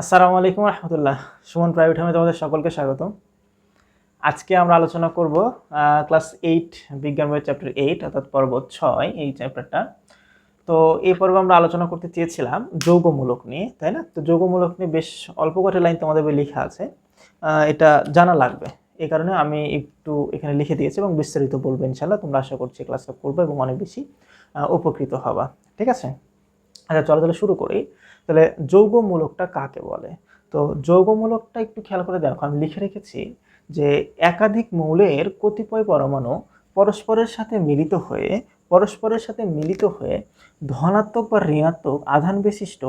আসসালামু আলাইকুম রহমতুল্লাহ। সুমন প্রাইভেট হোমে তোমাদের সকলকে স্বাগত আজকে আমরা আলোচনা করব ক্লাস এইট, বিজ্ঞান বই চ্যাপ্টার এইট, অর্থাৎ পর্ব ছয়, এই চ্যাপ্টারটা। তো এই পর্বে আমরা আলোচনা করতে চেয়েছিলাম যৌগমূলক নিয়ে, তাই না? তো যৌগমূলক নিয়ে বেশ অল্প কটা লাইন তোমাদের বই লেখা আছে। এটা জানা লাগবে। এ কারণে আমি একটু এখানে লিখে দিয়েছি এবং বিস্তারিত বলব ইনশাল্লাহ তোমরা আশা করছি ক্লাসটা করব এবং অনেক বেশি উপকৃত হবা। ঠিক আছে? আচ্ছা চলো তাহলে শুরু করি। তাহলে যৌগমূলকটা কাকে বলে? তো যৌগমূলকটা একটু খেয়াল করে দেখো, আমি লিখে রেখেছি যে একাধিক মৌলের কতিপয় পরমাণু পরস্পরের সাথে মিলিত হয়ে, পরস্পরের সাথে মিলিত হয়ে ধনাত্মক বা ঋণাত্মক আধান বিশিষ্ট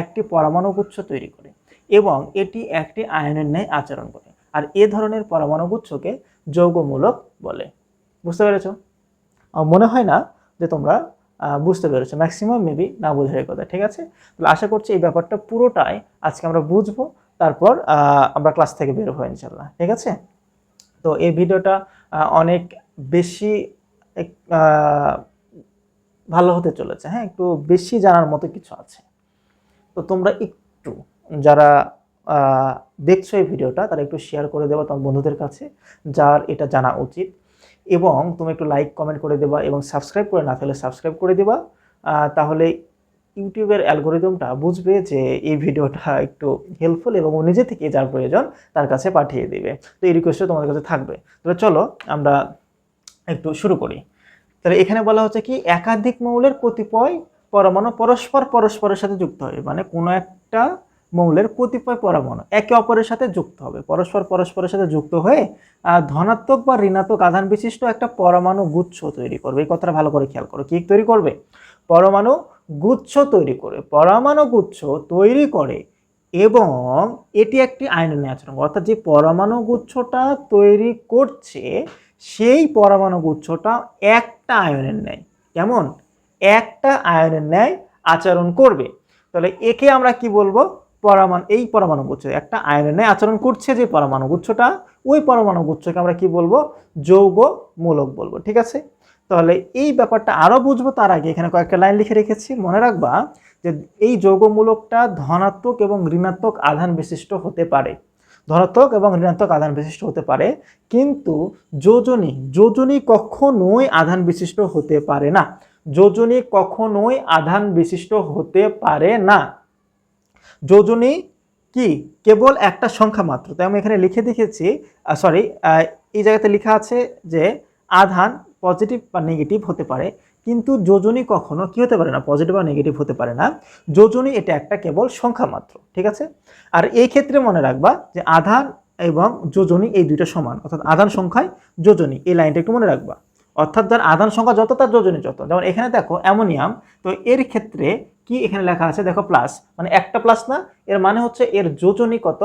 একটি পরমাণু গুচ্ছ তৈরি করে এবং এটি একটি আয়নের ন্যায় আচরণ করে। আর এ ধরনের পরমাণু গুচ্ছকে যৌগমূলক বলে। বুঝতে পেরেছ? মনে হয় না যে তোমরা বুঝতে পেরেছ। ম্যাক্সিমাম মেবি না বোঝার কথা, ঠিক আছে? তাহলে আশা করছি এই ব্যাপারটা পুরোটাই আজকে আমরা বুঝব, তারপর আমরা ক্লাস থেকে বের হব ইনশাল্লাহ ঠিক আছে? তো এই ভিডিওটা অনেক বেশি ভালো হতে চলেছে। হ্যাঁ একটু বেশি জানার মতো কিছু আছে। তো তোমরা একটু, যারা দেখছ এই ভিডিওটা, তারা একটু শেয়ার করে দেবা তোমার বন্ধুদের কাছে, যার এটা জানা উচিত। এবং তুমি একটু লাইক কমেন্ট করে দেবা এবং সাবস্ক্রাইব করে না থাকলে সাবস্ক্রাইব করে দেবা। তাহলে ইউটিউবের অ্যালগোরিদমটা বুঝবে যে এই ভিডিওটা একটু হেল্পফুল এবং ও নিজে থেকে যার প্রয়োজন তার কাছে পাঠিয়ে দিবে। তো এই রিকোয়েস্টটা তোমাদের কাছে থাকবে। তাহলে চলো আমরা একটু শুরু করি। তাহলে এখানে বলা হচ্ছে কি, একাধিক মৌলের কতিপয় পরমাণু পরস্পর পরস্পরের সাথে যুক্ত হবে মানে কোনো একটা মৌলের কতিপয় পরমাণু একে অপরের সাথে যুক্ত হবে। পরস্পর পরস্পরের সাথে যুক্ত হয়ে ধনাত্মক বা ঋণাত্মক আধান বিশিষ্ট একটা পরমাণু গুচ্ছ তৈরি করবে। এই কথাটা ভালো করে খেয়াল করো। কি তৈরি করবে? পরমাণু গুচ্ছ তৈরি করে পরমাণু গুচ্ছ তৈরি করে এবং এটি একটি আয়নের আচরণ। অর্থাৎ যে পরমাণু গুচ্ছটা তৈরি করছে, সেই পরমাণু গুচ্ছটা একটা আয়নের ন্যায়। কেমন? একটা আয়নের ন্যায় আচরণ করবে। তাহলে একে আমরা কি বলব? পরমাণু, এই পরমাণু গুচ্ছ একটা আয়নের ন্যায় আচরণ করছে যে পরমাণু গুচ্ছটা, ওই পরমাণু গুচ্ছকে আমরা কি বলব? যৌগ মূলক বলব, ঠিক আছে? তাহলে এই ব্যাপারটা আরও বুঝব, তার আগে এখানে কয়েকটা লাইন লিখে রেখেছি। মনে রাখবা যে এই যৌগমূলকটা ধনাত্মক এবং ঋণাত্মক আধান বিশিষ্ট হতে পারে। ধনাত্মক এবং ঋণাত্মক আধান বিশিষ্ট হতে পারে, কিন্তু যোজনী যোজনী কখনোই আধান বিশিষ্ট হতে পারে না। যোজনী কখনোই আধান বিশিষ্ট হতে পারে না। যোজনী কি? কেবল একটা সংখ্যা মাত্র। তাই আমি এখানে লিখে দেখেছি সরি এই জায়গাতে লেখা আছে যে আধান পজিটিভ বা নেগেটিভ হতে পারে, কিন্তু যোজনী কখনো কি হতে পারে না? পজিটিভ বা নেগেটিভ হতে পারে না। যোজনী এটা একটা কেবল সংখ্যা মাত্র, ঠিক আছে? আর এই ক্ষেত্রে মনে রাখবা যে আধান এবং যোজনী এই দুইটা সমান, অর্থাৎ আধান সংখ্যায় যোজনী, এই লাইনটা একটু মনে রাখবা। অর্থাৎ যার আধান সংখ্যা যত, তার যোজনী যত। যেমন এখানে দেখো অ্যামোনিয়াম, তো এর ক্ষেত্রে কি এখানে লেখা আছে? দেখো প্লাস মানে একটা প্লাস না, এর মানে হচ্ছে এর যোজনী কত?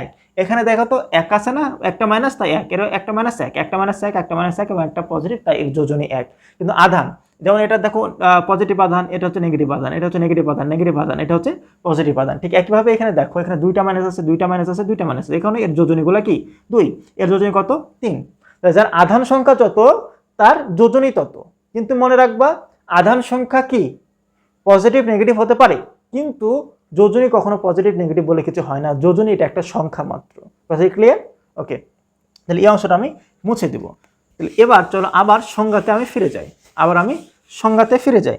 এক। এখানে দেখো তো এক আছে না, একটা মাইনাস তাই এক। এর একটা মাইনাস এক, একটা মাইনাস এক, একটা মাইনাস এক এবং একটা পজিটিভ তাই এর যোজনী এক। কিন্তু আধান, যেমন এটা দেখো পজিটিভ আধান, এটা হচ্ছে নেগেটিভ আধান, এটা হচ্ছে নেগেটিভ আধান নেগেটিভ আধান, এটা হচ্ছে পজিটিভ আধান। ঠিক একইভাবে এখানে দেখো, এখানে দুইটা মাইনাস আছে, দুইটা মাইনাস আছে, দুইটা মাইনাস আছে। এখানে এর যোজনীগুলো কি? দুই। এর যোজনী কত? তিন। যার আধান সংখ্যা যত তার যোজনী তত কিন্তু মনে রাখবা, আধান সংখ্যা কি? পজিটিভ নেগেটিভ হতে পারে। কিন্তু যোজনী কখনো পজিটিভ নেগেটিভ বলে কিছু হয় না। যোজনী এটা একটা সংখ্যা মাত্র। ক্লিয়ার ওকে তাহলে এই অংশটা আমি মুছে দেব। তাহলে এবার চলো আবার সংজ্ঞাতে আমি ফিরে যাই। আবার আমি সংজ্ঞাতে ফিরে যাই।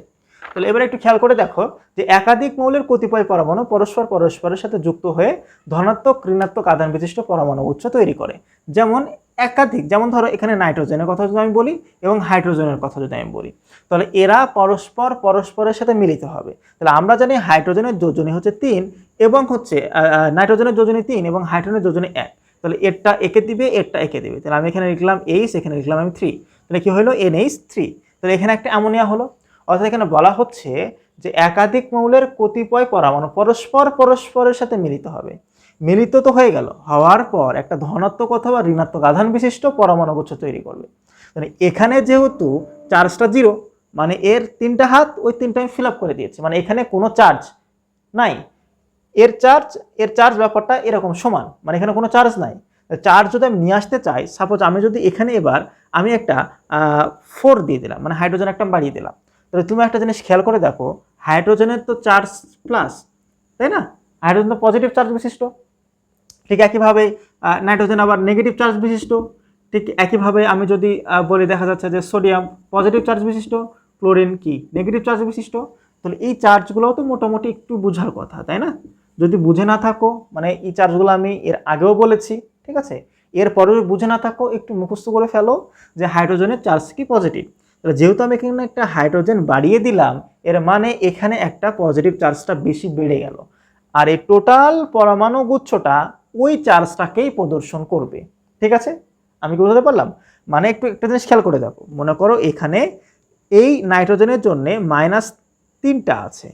তাহলে এবার একটু খেয়াল করে দেখো যে একাধিক মৌলের কতিপয় পরমাণু পরস্পর পরস্পরের সাথে যুক্ত হয়ে ধনাত্মক, ঋণাত্মক আদান বিশিষ্ট পরমাণু উৎস তৈরি করে। যেমন একাধিক, যেমন ধরো এখানে নাইট্রোজেনের কথা যদি আমি বলি এবং হাইড্রোজেনের কথা যদি আমি বলি। তাহলে এরা পরস্পর পরস্পরের সাথে মিলিত হবে। তাহলে আমরা জানি হাইড্রোজেনের যোজনী হচ্ছে তিন এবং হচ্ছে নাইট্রোজেনের যোজনী তিন এবং হাইড্রোজেনের যোজনী এক। তাহলে এরটা একে দিবে, এরটা একে দিবে। তাহলে আমি এখানে লিখলাম এইচ এখানে লিখলাম আমি থ্রি তাহলে কী হলো? এন এইচ থ্রি তাহলে এখানে একটা অ্যামোনিয়া হলো। অর্থাৎ এখানে বলা হচ্ছে যে একাধিক মৌলের কতিপয় পরমাণু পরস্পর পরস্পরের সাথে মিলিত হবে। মিলিত তো হয়ে গেল, হওয়ার পর একটা ধনাত্মক অথবা ঋণাত্মক আধান বিশিষ্ট পরমাণু গুচ্ছ তৈরি করবে। মানে এখানে যেহেতু চার্জটা জিরো মানে এর তিনটা হাত ওই তিনটা আমি ফিল আপ করে দিয়েছি মানে এখানে কোনো চার্জ নাই। এর চার্জ এর চার্জ ব্যাপারটা এরকম সমান মানে এখানে কোনো চার্জ নাই। চার্জ যদি আমি নিয়ে আসতে চাই সাপোজ আমি যদি এখানে এবার আমি একটা ফোর দিয়ে দিলাম মানে হাইড্রোজেন একটা বাড়িয়ে দিলাম। তাহলে তুমি একটা জিনিস খেয়াল করে দেখো হাইড্রোজেনের তো চার্জ প্লাস তাই না? হাইড্রোজেন তো পজিটিভ চার্জ বিশিষ্ট। ঠিক একইভাবে নাইট্রোজেন আবার নেগেটিভ চার্জ বিশিষ্ট। ঠিক একইভাবে আমি যদি বলি দেখা যাচ্ছে যে সোডিয়াম পজিটিভ চার্জ বিশিষ্ট ক্লোরিন কি? নেগেটিভ চার্জ বিশিষ্ট। তাহলে এই চার্জগুলোও তো মোটামুটি একটু বোঝার কথা, তাই না? যদি বুঝে না থাকো মানে এই চার্জগুলো আমি এর আগেও বলেছি, ঠিক আছে? এরপরেও বুঝে না থাকো, একটু মুখস্থ করে ফেলো যে হাইড্রোজেনের চার্জ কি পজিটিভ তাহলে যেহেতু আমি এখানে একটা হাইড্রোজেন বাড়িয়ে দিলাম, এর মানে এখানে একটা পজিটিভ চার্জটা বেশি বেড়ে গেল। আর এই টোটাল পরমাণু গুচ্ছটা ওই চার্জটাকেই প্রদর্শন করবে। ঠিক আছে? আমি কি বুঝতে পারলাম? মানে একটু, একটা জিনিস খেয়াল করে দেখো। মনে করো এখানে এই নাইট্রোজেনের জন্যে মাইনাস তিনটা আছে,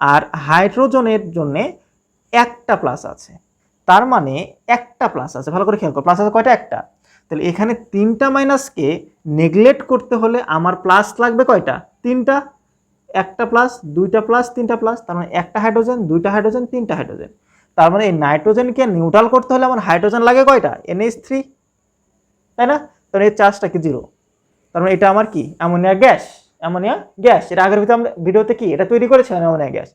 আর হাইড্রোজেনের জন্যে একটা প্লাস আছে। তার মানে একটা প্লাস আছে। ভালো করে খেয়াল করো। প্লাস আছে কয়টা? একটা। তাহলে এখানে তিনটা মাইনাসকে নেগলেক্ট করতে হলে আমার প্লাস লাগবে কয়টা? তিনটা। একটা প্লাস দুইটা প্লাস তিনটা প্লাস তার মানে একটা হাইড্রোজেন দুইটা হাইড্রোজেন তিনটা হাইড্রোজেন তার মানে এই নাইট্রোজেনকে নিউট্রাল করতে হলে আমার হাইড্রোজেন লাগে কয়টা? এনএইচ থ্রি তাই না? তাহলে এই চার্জটা কি জিরো তার মানে এটা আমার কি? অ্যামোনিয়া গ্যাস অ্যামোনিয়া গ্যাস এটা আগের ভিতরে আমরা ভিডিওতে কি? এটা তৈরি করেছিলাম অ্যামোনিয়া গ্যাস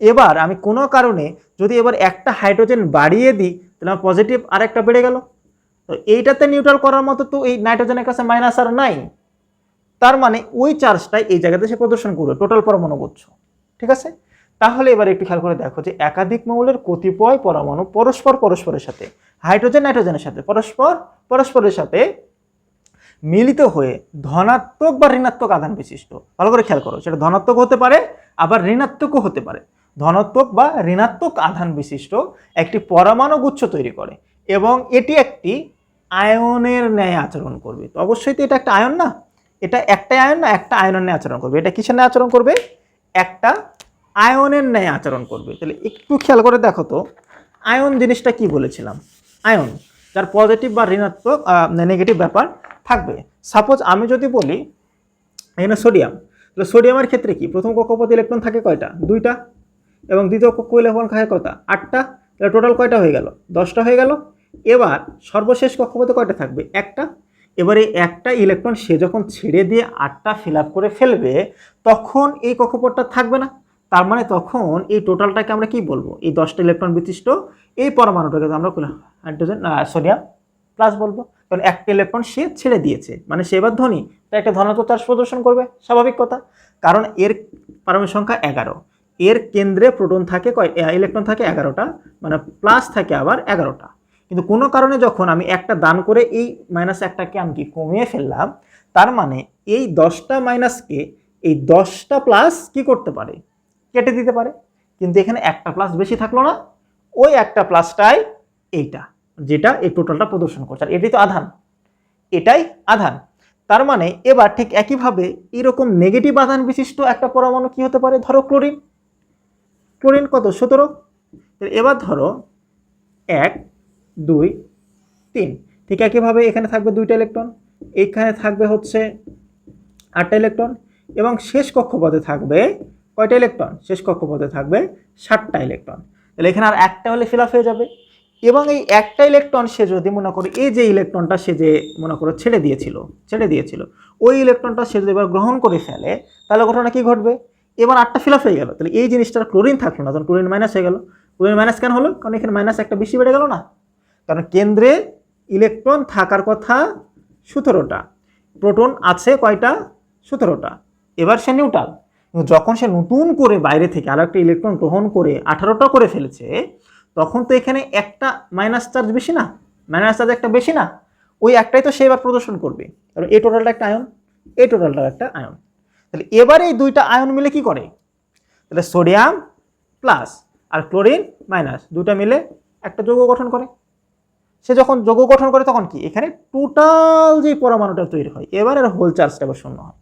এবার আমি কোনো কারণে যদি এবার একটা হাইড্রোজেন বাড়িয়ে দিই, তাহলে আমার পজিটিভ আর একটা বেড়ে গেল। তো এইটাতে নিউট্রাল করার মতো তো এই নাইট্রোজেনের কাছে মাইনাস আর নাই। তার মানে ওই চার্জটাই এই জায়গাতে সে প্রদর্শন করবে টোটাল পরমাণু গুচ্ছ ঠিক আছে? তাহলে এবার একটু খেয়াল করে দেখো যে একাধিক মৌলের কতিপয় পরমাণু পরস্পর পরস্পরের সাথে হাইড্রোজেন নাইট্রোজেনের সাথে পরস্পর পরস্পরের সাথে মিলিত হয়ে ধনাত্মক বা ঋণাত্মক আধান বিশিষ্ট। ভালো করে খেয়াল করো, সেটা ধনাত্মক হতে পারে, আবার ঋণাত্মকও হতে পারে। ধনাত্মক বা ঋণাত্মক আধান বিশিষ্ট একটি পরমাণু গুচ্ছ তৈরি করে। এবং এটি একটি আয়নের ন্যায় আচরণ করবে। তো অবশ্যই তো এটা একটা আয়ন না? এটা একটা আয়ন না, একটা আয়নের ন্যায় আচরণ করবে। এটা কিসের ন্যায় আচরণ করবে? একটা আয়নের ন্যায় আচরণ করবে। তাহলে একটু খেয়াল করে দেখো তো, আয়ন জিনিসটা কি বলেছিলাম? আয়ন, যার পজিটিভ বা ঋণাত্মক নেগেটিভ ব্যাপার থাকবে। সাপোজ আমি যদি বলি এখানে সোডিয়াম তাহলে সোডিয়ামের ক্ষেত্রে কি? প্রথম কক্ষপথে ইলেকট্রন থাকে কয়টা? দুইটা। এবং দ্বিতীয় কক্ষ ইলেকট্রন থাকে কয়টা? আটটা। তাহলে টোটাল কয়টা হয়ে গেল? দশটা হয়ে গেল। এবার সর্বশেষ কক্ষপথে কয়টা থাকবে? একটা। এবার একটা ইলেকট্রন সে যখন ছেড়ে দিয়ে আটটা ফিল করে ফেলবে, তখন এই কক্ষপথটা থাকবে না। তার মানে তখন এই টোটালটাকে আমরা কি বলব? এই দশটা ইলেকট্রন বিশিষ্ট, এই পরমাণুটাকে আমরা হাইড্রোজেন সোডিয়াম প্লাস বলব। কারণ একটা ইলেকট্রন সে ছেড়ে দিয়েছে। মানে সে এবার ধনী, তাই একটা ধনাত্মক চার্জ প্রদর্শন করবে। স্বাভাবিক কথা। কারণ এর পারমাণবিক সংখ্যা এগারো। এর কেন্দ্রে প্রোটন থাকে কয় ইলেকট্রন থাকে এগারোটা। মানে প্লাস থাকে আবার এগারোটা। কিন্তু কোনো কারণে যখন আমি একটা দান করে এই মাইনাস একটাকে আমি কি কমিয়ে ফেললাম, তার মানে এই দশটা মাইনাসকে এই দশটা প্লাস কি করতে পারে? কেটে দিতে পারে। কিন্তু এখানে একটা প্লাস বেশি থাকল না, ওই একটা প্লাসটাই এইটা, যেটা এই টোটালটা প্রদর্শন করছে। আর এটাই তো আধান, এটাই আধান। তার মানে এবার ঠিক একইভাবে এরকম নেগেটিভ আধান বিশিষ্ট একটা পরমাণু কি হতে পারে? ধরো ক্লোরিন। ক্লোরিন কত? সতেরো। এবার ধরো এক দুই, তিন। ঠিক একইভাবে এখানে থাকবে দুইটা ইলেকট্রন, এইখানে থাকবে হচ্ছে আটটা ইলেকট্রন এবং শেষ কক্ষপথে থাকবে কয়টা ইলেকট্রন? শেষ কক্ষপথে থাকবে ষাটটা ইলেকট্রন। তাহলে এখানে আর একটা হলে ফিল হয়ে যাবে এবং এই একটা ইলেকট্রন সে যদি মনে করো এই যে ইলেকট্রনটা সে যে মনে করো ছেড়ে দিয়েছিল ছেড়ে দিয়েছিল, ওই ইলেকট্রনটা সে যদি এবার গ্রহণ করে ফেলে, তাহলে ঘটনা কি ঘটবে? এবার আটটা ফিল হয়ে গেল। তাহলে এই জিনিসটার ক্লোরিন থাকল না তখন ক্লোরিন মাইনাস হয়ে গেল ক্লোরিন মাইনাস কেন হলো? কারণ এখানে মাইনাস একটা বেশি বেড়ে গেল না। কারণ কেন্দ্রে ইলেকট্রন থাকার কথা সতেরোটা প্রোটন আছে কয়টা? সতেরোটা। এবার সে নিউট্রাল যখন সে নতুন করে বাইরে থেকে আরও একটা ইলেকট্রন গ্রহণ করে আঠারোটা করে ফেলেছে, তখন তো এখানে একটা মাইনাস চার্জ বেশি না? মাইনাস চার্জ একটা বেশি না? ওই একটাই তো সে এবার প্রদর্শন করবে। কারণ এই টোটালটা একটা আয়ন এ টোটালটা একটা আয়ন তাহলে এবার এই দুইটা আয়ন মিলে কি করে? তাহলে সোডিয়াম প্লাস আর ক্লোরিন মাইনাস দুইটা মিলে একটা যৌগ গঠন করে। সে যখন যৌগ গঠন করে তখন কি? এখানে টোটাল যে পরমাণুটা তৈরি হয়, এবার এর হোল চার্জটা আবার শূন্য হয়।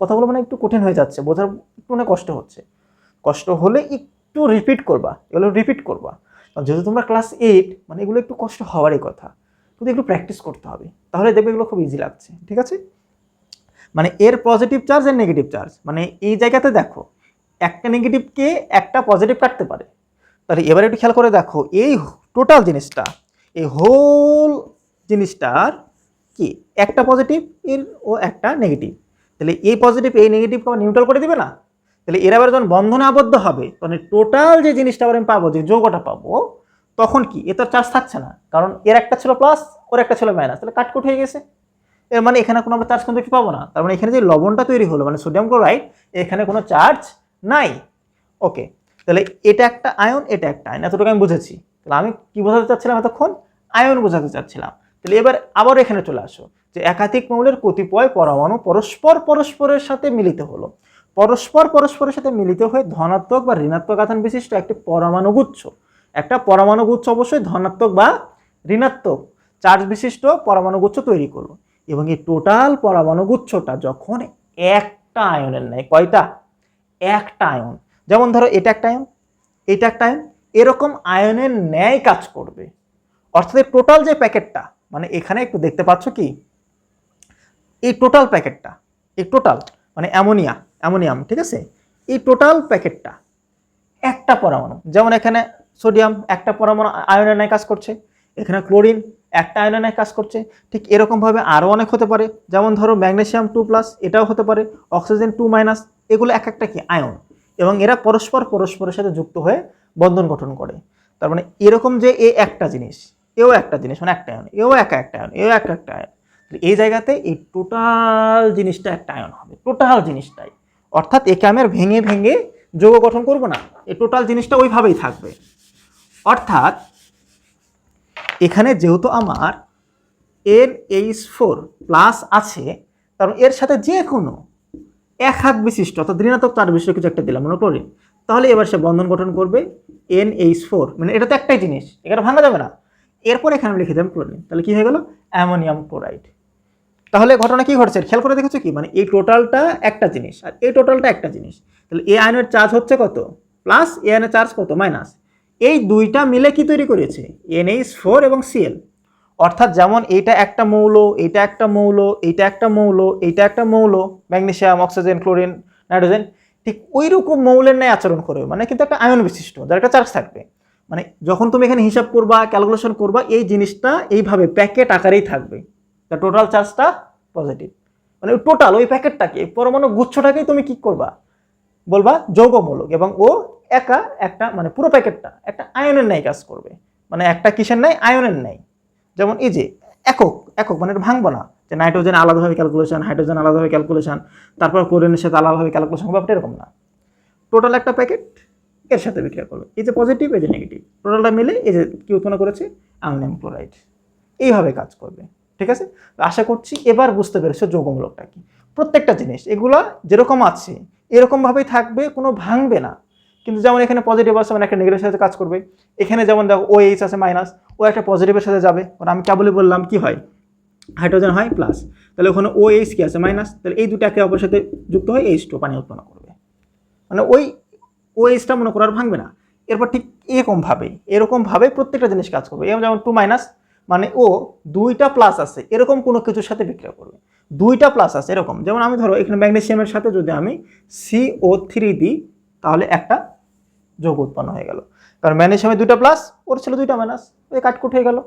কথাগুলো মানে একটু কঠিন হয়ে যাচ্ছে, বোঝার একটু মানে কষ্ট হচ্ছে। কষ্ট হলে একটু রিপিট করবা, এগুলো রিপিট করবা। যেহেতু তোমরা ক্লাস এইট মানে এগুলো একটু কষ্ট হওয়ারই কথা। কিন্তু একটু প্র্যাকটিস করতে হবে। তাহলে দেখবে এগুলো খুব ইজি লাগছে, ঠিক আছে? মানে এর পজিটিভ চার্জ এর নেগেটিভ চার্জ মানে এই জায়গাতে দেখো, একটা নেগেটিভকে একটা পজিটিভ কাটতে পারে। তাহলে এবার একটু খেয়াল করে দেখো, এই টোটাল জিনিসটা এই হোল জিনিসটার কি? একটা পজিটিভ এর ও একটা নেগেটিভ তাহলে এই পজিটিভ এই নেগেটিভকে আবার নিউট্রাল করে দিবে না? তাহলে এরা আবার যখন বন্ধনে আবদ্ধ হবে, তখন টোটাল যে জিনিসটা আবার আমি পাবো, যে যৌগটা পাবো, তখন কি? এ তো চার্জ থাকছে না। কারণ এর একটা ছিল প্লাস ওর একটা ছিল মাইনাস তাহলে কাটকুট হয়ে গেছে। এর মানে এখানে কোনো আমরা চার্জ কিন্তু কি পাবো না। তার মানে এখানে যে লবণটা তৈরি হলো মানে সোডিয়াম ক্লোরাইড এখানে কোনো চার্জ নাই। ওকে তাহলে এটা একটা আয়ন, এটা একটা আয়ন। এতটুকু আমি বুঝেছি। তাহলে আমি কি বোঝাতে চাচ্ছিলাম এতক্ষণ? আয়ন বোঝাতে চাচ্ছিলাম। তাহলে এবার আবার এখানে চলে আসো, যে একাধিক মৌলের কতিপয় পরমাণু পরস্পর পরস্পরের সাথে মিলিত হলো। পরস্পর পরস্পরের সাথে মিলিত হয়ে ধনাত্মক বা ঋণাত্মক আধান বিশিষ্ট একটি পরমাণু গুচ্ছ। একটা পরমাণু গুচ্ছ অবশ্যই ধনাত্মক বা ঋণাত্মক চার্জ বিশিষ্ট পরমাণু গুচ্ছ তৈরি করল। এবং এই টোটাল পরমাণু গুচ্ছটা যখন একটা আয়নের নেয়, কয়টা? একটা আয়ন। যেমন ধরো এটা একটা আয়ন, এটা একটা আয়ন, এরকম আয়নের ন্যায় কাজ করবে। অর্থাৎ এই টোটাল যে প্যাকেটটা মানে এখানে একটু দেখতে পাচ্ছ কি? এই টোটাল প্যাকেটটা, এই টোটাল মানে অ্যামোনিয়া, অ্যামোনিয়াম, ঠিক আছে? এই টোটাল প্যাকেটটা, একটা পরমাণু, যেমন এখানে সোডিয়াম একটা পরমাণু আয়নের ন্যায় কাজ করছে, এখানে ক্লোরিন একটা আয়নের ন্যায় কাজ করছে, ঠিক এরকমভাবে আরও অনেক হতে পারে, যেমন ধরো ম্যাগনেসিয়াম টু প্লাস এটাও হতে পারে, অক্সিজেন টু মাইনাস, এগুলো এক একটা কি আয়ন, এবং এরা পরস্পর পরস্পরের সাথে যুক্ত হয়ে বন্ধন গঠন করে। তার মানে এরকম যে এ একটা জিনিস এও একটা জিনিস মানে একটা আয়ন, এও একা একটা আয়ন, এও একটা একটা আয়ন। এই জায়গাতে এই টোটাল জিনিসটা একটা আয়ন হবে, টোটাল জিনিসটাই। অর্থাৎ একে আমি আর ভেঙে ভেঙে যৌগ গঠন করব না, এই টোটাল জিনিসটা ওইভাবেই থাকবে। অর্থাৎ এখানে যেহেতু আমার এন এইচ ফোর প্লাস আছে কারণ এর সাথে যে কোনো এক হাত বিশিষ্ট, অর্থাৎ ঋণাত্মক তার বিশিষ্ট কিছু একটা দিলাম মনে ক্লোরিন তাহলে এবার সে বন্ধন গঠন করবে এন এইচ ফোর মানে এটা তো একটাই জিনিস, এখানে ভাঙা যাবে না। এরপর এখানে আমি লিখে দিলাম ক্লোরিন। তাহলে কি হয়ে গেল? Ammonium chloride. তাহলে ঘটনা কি ঘটছে? খেয়াল করে দেখেছ কি? মানে এই টোটালটা একটা জিনিস আর এই টোটালটা একটা জিনিস। তাহলে এ আয়নের চার্জ হচ্ছে কত? প্লাস এ আয়নের চার্জ কত? মাইনাস। এই দুইটা মিলে কি তৈরি করেছে? এনএইচ ফোর এবং সিএল অর্থাৎ যেমন এইটা একটা মৌল, এইটা একটা মৌল, এইটা একটা মৌল, এইটা একটা মৌল, ম্যাগনেসিয়াম, অক্সিজেন, ক্লোরিন, নাইট্রোজেন, ঠিক ওই রকম মৌলের ন্যায় আচরণ করবে মানে কিন্তু একটা আয়ন বিশিষ্ট, যার একটা চার্জ থাকবে। মানে যখন তুমি এখানে হিসাব করবা ক্যালকুলেশন করবা, এই জিনিসটা এইভাবে প্যাকেট আকারেই থাকবে। তা টোটাল চার্জটা পজিটিভ মানে ওই টোটাল ওই প্যাকেটটাকে পরমাণু গুচ্ছটাকেই তুমি কি করবা? বলবা যৌগমূলক এবং ও একা একটা মানে পুরো প্যাকেটটা একটা আয়নের ন্যায় কাজ করবে। মানে একটা কিসের ন্যায়? আয়নের ন্যায়। যেমন এই যে একক একক মানে এটা ভাঙবো না। যে নাইট্রোজেন আলাদাভাবে ক্যালকুলেশন হাইড্রোজেন আলাদাভাবে ক্যালকুলেশন তারপর ক্লোরিনের সাথে আলাদাভাবে ক্যালকুলেশন ব্যাপারটা এরকম না। টোটাল একটা প্যাকেট এর সাথে বিক্রিয়া করবে এই যে পজিটিভ এই যে নেগেটিভ টোটালটা মিলে এই যে কি উৎপন্ন করেছে? অ্যামোনিয়াম ক্লোরাইড এইভাবে কাজ করবে। ঠিক আছে? আশা করছি এবার বুঝতে পেরেছ যৌগমূলকটা কি। প্রত্যেকটা জিনিস, এগুলা যেরকম আছে, এরকমভাবেই থাকবে, কোনো ভাঙবে না। কিন্তু যেমন এখানে পজিটিভ আছে মানে একটা নেগেটিভের সাথে কাজ করবে। এখানে যেমন দেখো ও এইচ আছে মাইনাস ও একটা পজিটিভের সাথে যাবে। ওরা আমি কেবলই বললাম, কি হয়? হাইড্রোজেন হয় প্লাস তাহলে ওখানে ও এইচ কি আছে? মাইনাস তাহলে এই দুটো একে অপরের সাথে যুক্ত হয়ে এইচ টু পানি উৎপন্ন করবে। মানে ওই ও এইচটা মনে আর ভাঙবে না। এরপর ঠিক এরকমভাবে এরকমভাবে প্রত্যেকটা জিনিস কাজ করবে। এবং যেমন টু মাইনাস মানে ও দুইটা প্লাস আছে, এরকম কোনো কিছুর সাথে বিক্রিয়া করবে। দুইটা প্লাস আছে, এরকম। যেমন আমি ধরো, এখানে ম্যাগনেসিয়ামের সাথে যদি আমি সি ও থ্রি দিই, তাহলে একটা যোগ উৎপন্ন হয়ে গেল। কারণ ম্যাগনেসিয়ামে দুইটা প্লাস ওর ছিল দুইটা মাইনাস ওই কাটকুট হয়ে গেল।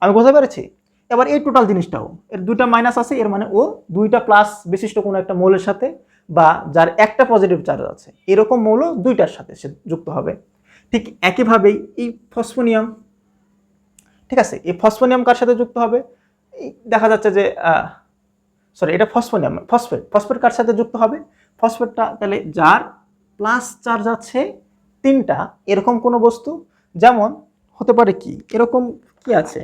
আমি বুঝতে পেরেছি? এবার এই টোটাল জিনিসটাও, এর দুইটা মাইনাস আছে, এর মানে ও দুইটা প্লাস বিশিষ্ট কোনো একটা মৌলের সাথে বা যার একটা পজিটিভ চার্জ আছে। এরকম মৌল দুইটার সাথে সে যুক্ত হবে। ঠিক একইভাবেই এই ফসফোনিয়াম ঠিক আছে? এই ফসফোনিয়াম কার সাথে যুক্ত হবে? দেখা যাচ্ছে যে সরি এটা ফসফোনিয়াম ফসফেট ফসফেট কার সাথে যুক্ত হবে? ফসফেটটা তাহলে যার প্লাস চার্জ আছে তিনটা, এরকম কোনো বস্তু? যেমন, হতে পারে কি? এরকম কি আছে?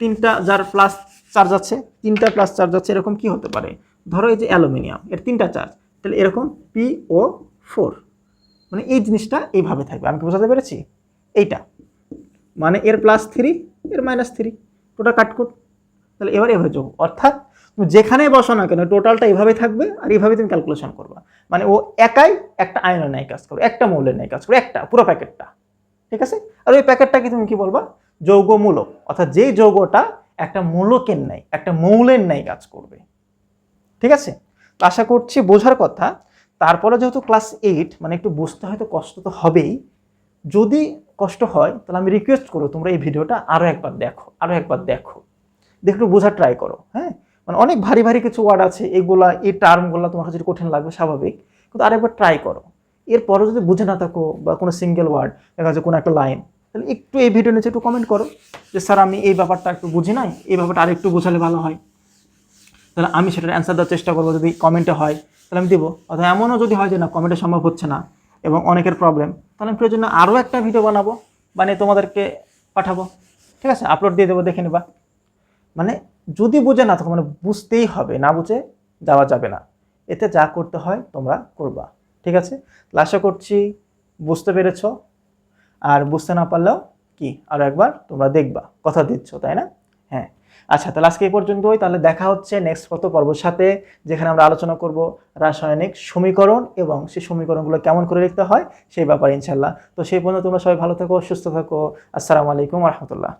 তিনটা যার প্লাস চার্জ আছে, তিনটা প্লাস চার্জ আছে, এরকম কি হতে পারে? ধরো এই যে অ্যালুমিনিয়াম, এর তিনটা চার্জ তাহলে এরকম পি ও ফোর মানে এই জিনিসটা এইভাবে থাকবে। আমি কি বোঝাতে পেরেছি? এইটা। মানে এর প্লাস থ্রি এর মাইনাস থ্রি টোটাল কাটকুট তাহলে এবার এভাবে যোগ অর্থাৎ তুমি যেখানে বসো না কেন টোটালটা এইভাবে থাকবে আর এইভাবে তুমি ক্যালকুলেশন করবা। মানে ও একাই একটা আয়নের ন্যায় কাজ করবে, একটা মৌলের ন্যায় কাজ করবে, একটা, পুরো প্যাকেটটা। ঠিক আছে? আর ওই প্যাকেটটাকে তুমি কি বলবা? যৌগমূলক। অর্থাৎ যেই যৌগটা একটা মূলকের ন্যায়, একটা মৌলের ন্যায় কাজ করবে। ঠিক আছে? আশা করছি বোঝার কথা। তারপরে যেহেতু ক্লাস এইট মানে একটু বুঝতে হয়তো কষ্ট তো হবেই। যদি কষ্ট হয়, তাহলে আমি রিকোয়েস্ট করো তোমরা এই ভিডিওটা আরও একবার দেখো আরও একবার দেখো। দেখে একটু বোঝার ট্রাই করো হ্যাঁ? মানে অনেক ভারী ভারী কিছু ওয়ার্ড আছে, এগুলা, এই টার্মগুলো তোমার কাছে কঠিন লাগবে, স্বাভাবিক। কিন্তু আরেকবার ট্রাই করো। এরপরও যদি বুঝে না থাকো বা কোনো সিঙ্গেল ওয়ার্ড দেখা যাচ্ছে কোনো একটা লাইন তাহলে একটু এই ভিডিও নিচে একটু কমেন্ট করো যে, স্যার, আমি এই ব্যাপারটা একটু বুঝি নাই, এই ব্যাপারটা আরেকটু বোঝালে ভালো হয়। তাহলে আমি সেটার অ্যান্সার দেওয়ার চেষ্টা করব যদি কমেন্টে হয়। তাহলে আমি দিব, অথবা এমনও যদি হয় যে না কমেন্টে সম্ভব হচ্ছে না এবং অনেকের প্রবলেম তাহলে আমি প্রয়োজনে আরও একটা ভিডিও বানাবো, বানিয়ে তোমাদেরকে পাঠাবো। ঠিক আছে? আপলোড দিয়ে দেবো, দেখে নিবা। মানে যদি বুঝে না থাকো মানে বুঝতেই হবে, না বুঝে যাওয়া যাবে না। এতে যা করতে হয়, তোমরা করবা। ঠিক আছে? আশা করছি বুঝতে পেরেছ। আর বুঝতে না পারলেও কি? আরও একবার তোমরা দেখবা। কথা দিচ্ছ, তাই না? হ্যাঁ। আচ্ছা তাহলে আজকে এই পর্যন্তই। তাহলে দেখা হচ্ছে নেক্সট কত পর্বর সাথে, যেখানে আমরা আলোচনা করব রাসায়নিক সমীকরণ এবং সেই সমীকরণগুলো কেমন করে লিখতে হয় সেই ব্যাপারে ইনশাল্লাহ তো সেই পর্যন্ত তোমরা সবাই ভালো থাকো, সুস্থ থাকো। আসসালামু আলাইকুম রহমতুল্লাহ।